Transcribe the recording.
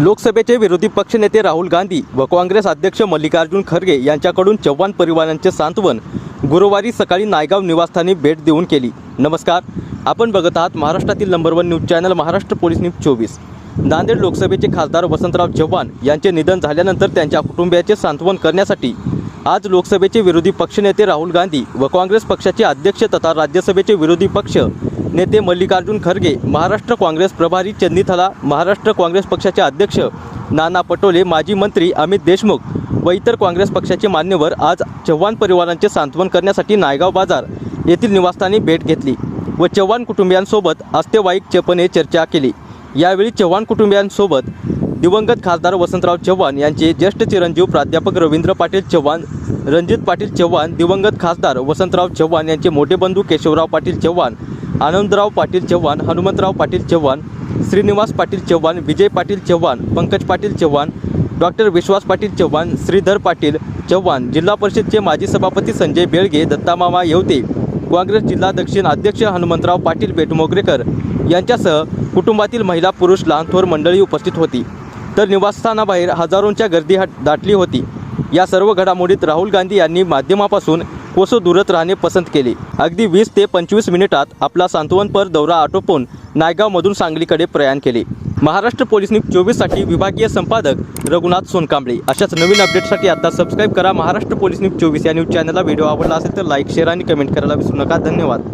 लोकसभेचे विरोधी पक्षनेते राहुल गांधी व काँग्रेस अध्यक्ष मल्लिकार्जुन खरगे यांच्याकडून चव्हाण परिवारांचे सांत्वन गुरुवारी सकाळी नायगाव निवासस्थानी भेट देऊन केली. नमस्कार. आपण बघत आहात महाराष्ट्रातील number one news channel Maharashtra police news चोवीस. नांदेड लोकसभेचे खासदार वसंतराव चव्हाण यांचे निधन झाल्यानंतर त्यांच्या कुटुंबियाचे सांत्वन करण्यासाठी आज लोकसभेचे विरोधी पक्षनेते राहुल गांधी व काँग्रेस पक्षाचे अध्यक्ष तथा राज्यसभेचे विरोधी पक्ष नेते मल्लिकार्जुन खरगे महाराष्ट्र काँग्रेस प्रभारी चन्नीथला महाराष्ट्र काँग्रेस पक्षाचे अध्यक्ष नाना पटोले माजी मंत्री अमित देशमुख व इतर काँग्रेस पक्षाचे मान्यवर आज चव्हाण परिवारांचे सांत्वन करण्यासाठी नायगाव बाजार येथील निवासस्थानी भेट घेतली व चव्हाण कुटुंबियांसोबत आस्तेवाईकपणे चर्चा केली. यावेळी चव्हाण कुटुंबियांसोबत दिवंगत खासदार वसंतराव चव्हाण यांचे ज्येष्ठ चिरंजीव प्राध्यापक रवींद्र पाटील चव्हाण रणजित पाटील चव्हाण दिवंगत खासदार वसंतराव चव्हाण यांचे मोठे बंधू केशवराव पाटील चव्हाण आनंदराव पाटील चव्हाण हनुमंतराव पाटील चव्हाण श्रीनिवास पाटील चव्हाण विजय पाटील चव्हाण पंकज पाटील चव्हाण डॉक्टर विश्वास पाटील चव्हाण श्रीधर पाटील चव्हाण जिल्हा परिषदचे माजी सभापती संजय बेळगे दत्तामामा येवते काँग्रेस जिल्हा दक्षिण अध्यक्ष हनुमंतराव पाटील बेटमोगरेकर यांच्यासह कुटुंबातील महिला पुरुष लहान थोर मंडळी उपस्थित होती तर निवासस्थानाबाहेर हजारोंच्या गर्दी हट दाटली होती. या सर्व घडामोडीत राहुल गांधी यांनी माध्यमापासून कोसो दूरत राहणे पसंत केले. अगदी वीस ते पंचवीस मिनिटात आपला सांत्वनपर दौरा आटोपून नायगावमधून सांगलीकडे प्रयाण केले. महाराष्ट्र पोलीस न्यूज चोवीससाठी विभागीय संपादक रघुनाथ सोनकांबळे. अशाच नवीन अपडेटसाठी आता सबस्क्राईब करा महाराष्ट्र पोलीस न्यूज चोवीस या न्यूज चॅनलला. व्हिडिओ आवडला असेल तर लाईक शेअर आणि कमेंट करायला विसरू नका. धन्यवाद.